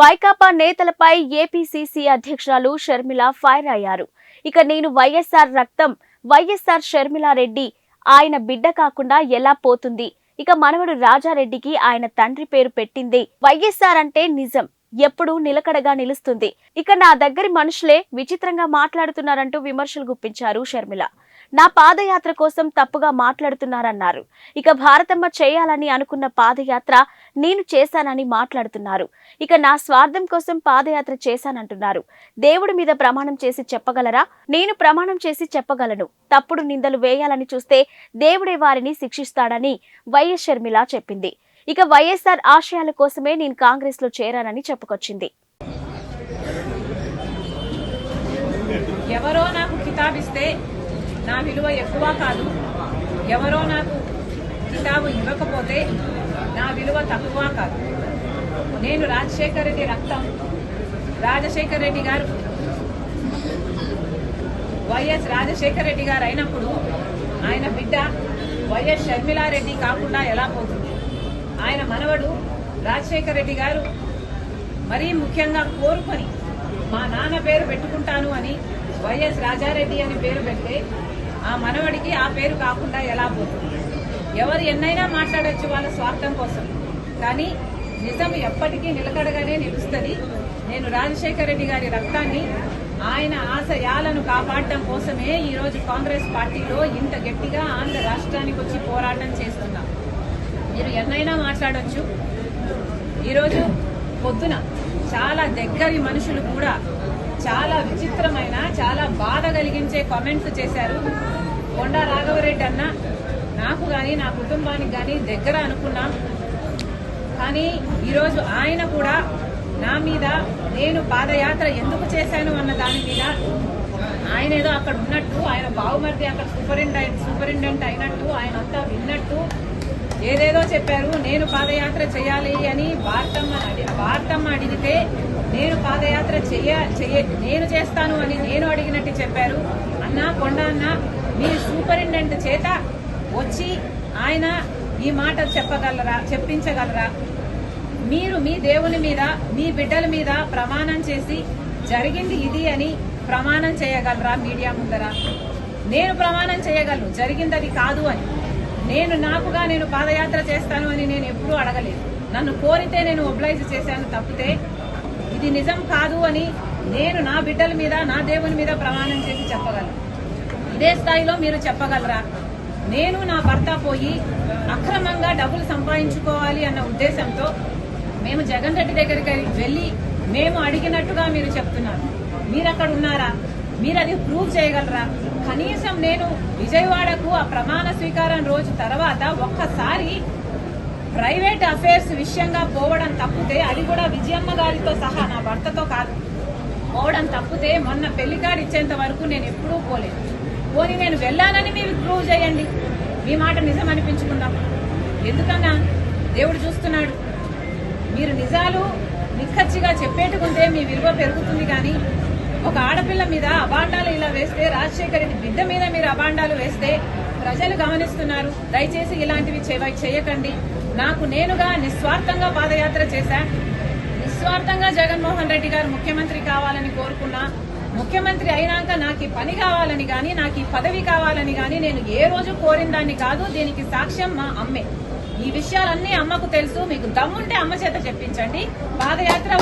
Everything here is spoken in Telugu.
వైకాపా నేతలపై ఏపీసీసీ అధ్యక్షురాలు షర్మిల ఫైర్ అయ్యారు. ఇక నేను వైఎస్ఆర్ రక్తం వైఎస్ఆర్ షర్మిలారెడ్డి ఆయన బిడ్డ కాకుండా ఎలా పోతుంది? ఇక మనవడు రాజారెడ్డికి ఆయన తండ్రి పేరు పెట్టింది. వైఎస్ఆర్ అంటే నిజం ఎప్పుడూ నిలకడగా నిలుస్తుంది. ఇక నా దగ్గరి మనుషులే విచిత్రంగా మాట్లాడుతున్నారంటూ విమర్శలు గుప్పించారు షర్మిల. నా పాదయాత్ర కోసం తప్పుగా మాట్లాడుతున్నారన్నారు. ఇక భారతమ్మ చేయాలని అనుకున్న పాదయాత్ర నేను చేశానని మాట్లాడుతున్నారు. ఇక నా స్వార్థం కోసం పాదయాత్ర చేశానంటున్నారు. దేవుడి మీద ప్రమాణం చేసి చెప్పగలరా? నేను ప్రమాణం చేసి చెప్పగలను. తప్పుడు నిందలు వేయాలని చూస్తే దేవుడే వారిని శిక్షిస్తాడని వైఎస్ షర్మిల చెప్పింది. ఇక వైఎస్ఆర్ ఆశయాల కోసమే నేను కాంగ్రెస్లో చేరానని చెప్పుకొచ్చింది. ఎవరో నాకు కితాబిస్తే నా విలువ ఎక్కువ కాదు. ఎవరో నాకు కితాబు ఇవ్వకపోతే నా విలువ తక్కువ కాదు. నేను రాజశేఖర రెడ్డి రక్తం రాజశేఖర రెడ్డి గారు వైఎస్ రాజశేఖర రెడ్డి గారు అయినప్పుడు ఆయన బిడ్డ వైఎస్ షర్మిలారెడ్డి కాకుండా ఎలా పోతుంది? ఆయన మనవడు రాజశేఖర రెడ్డి గారు మరీ ముఖ్యంగా కోరుకొని మా నాన్న పేరు పెట్టుకుంటాను అని వైఎస్ రాజారెడ్డి అని పేరు పెడితే ఆ మనవడికి ఆ పేరు కాకుండా ఎలా పోతుంది? ఎవరు ఎన్నైనా మాట్లాడచ్చు వాళ్ళ స్వార్థం కోసం. కానీ నిజం ఎప్పటికీ నిలకడగానే నిలుస్తుంది. నేను రాజశేఖర రెడ్డి గారి రక్తాన్ని ఆయన ఆశయాలను కాపాడటం కోసమే ఈరోజు కాంగ్రెస్ పార్టీలో ఇంత గట్టిగా ఆంధ్ర రాష్ట్రానికి వచ్చి పోరాటం చేస్తున్నాం. మీరు ఎన్నైనా మాట్లాడవచ్చు ఈరోజు పొద్దున చాలా దగ్గరి మనుషులు కూడా బాధ కలిగించే కామెంట్స్ చేశారు. కొండా రాఘవరెడ్డి అన్న నాకు కానీ నా కుటుంబానికి కానీ దగ్గర అనుకున్నాం. కానీ ఈరోజు ఆయన కూడా నా మీద నేను పాదయాత్ర ఎందుకు చేశాను అన్న దాని మీద ఆయన ఏదో అక్కడ ఉన్నట్టు ఆయన బావుమర్ది అక్కడ సూపరింటెండెంట్ సూపరింటెండెంట్ అయినట్టు ఆయన అంతా విన్నట్టు ఏదేదో చెప్పారు. నేను పాదయాత్ర చేయాలి అని వార్తమ్మ వార్తమ్మ అడిగితే నేను పాదయాత్ర చెయ్య చెయ్య నేను చేస్తాను అని నేను అడిగినట్టు చెప్పారు. అన్న కొండ అన్న మీ సూపరింటెండెంట్ చేత వచ్చి ఆయన ఈ మాట చెప్పగలరా చెప్పించగలరా? మీరు మీ దేవుని మీద మీ బిడ్డల మీద ప్రమాణం చేసి జరిగింది ఇది అని ప్రమాణం చేయగలరా మీడియా ముందర? నేను ప్రమాణం చేయగలను జరిగింది అది కాదు అని. నేను నాకుగా నేను పాదయాత్ర చేస్తాను అని నేను ఎప్పుడూ అడగలేదు. నన్ను కోరితే నేను ఒబ్లైజ్ చేశాను తప్పితే ఇది నిజం కాదు అని నేను నా బిడ్డల మీద నా దేవుని మీద ప్రమాణం చేసి చెప్పగలను. ఇదే స్థాయిలో మీరు చెప్పగలరా? నేను నా భర్త పోయి అక్రమంగా డబ్బులు సంపాదించుకోవాలి అన్న ఉద్దేశంతో మేము జగన్ రెడ్డి దగ్గరికి వెళ్ళి మేము అడిగినట్టుగా మీరు చెప్తున్నారు. మీరు అక్కడ ఉన్నారా? మీరు అది ప్రూవ్ చేయగలరా? కనీసం నేను విజయవాడకు ఆ ప్రమాణ స్వీకారం రోజు తర్వాత ఒక్కసారి ప్రైవేట్ అఫైర్స్ విషయంగా పోవడం తప్పితే అది కూడా విజయమ్మ గారితో సహా నా భర్తతో కాదు. పోవడం తప్పితే మొన్న పెళ్ళి కార్డు ఇచ్చేంత వరకు నేను ఎప్పుడూ పోలేదు. పోనీ నేను వెళ్ళానని మీరు ప్రూవ్ చేయండి. మీ మాట నిజం అనిపించుకుందాం. ఎందుకన్నా? దేవుడు చూస్తున్నాడు. మీరు నిజాలు నిక్కచ్చిగా చెప్పేటుకుంటే మీ విలువ పెరుగుతుంది కానీ ఒక ఆడపిల్ల మీద అబాండాలు ఇలా వేస్తే రాజశేఖర్ రెడ్డి బిడ్డ మీద మీరు అబాండాలు వేస్తే ప్రజలు గమనిస్తున్నారు. దయచేసి ఇలాంటివి చేయకండి. నాకు నేనుగా నిస్వార్థంగా పాదయాత్ర చేశా. నిస్వార్థంగా జగన్మోహన్ రెడ్డి గారు ముఖ్యమంత్రి కావాలని కోరుకున్నా ముఖ్యమంత్రి అయినాక నాకు ఈ పని కావాలని గాని నాకు ఈ పదవి కావాలని గాని నేను ఏ రోజు కోరిన దాన్ని కాదు దీనికి సాక్ష్యం మా అమ్మే. ఈ విషయాలన్నీ అమ్మకు తెలుసు మీకు దమ్ముంటే అమ్మ చేత చెప్పించండి. పాదయాత్ర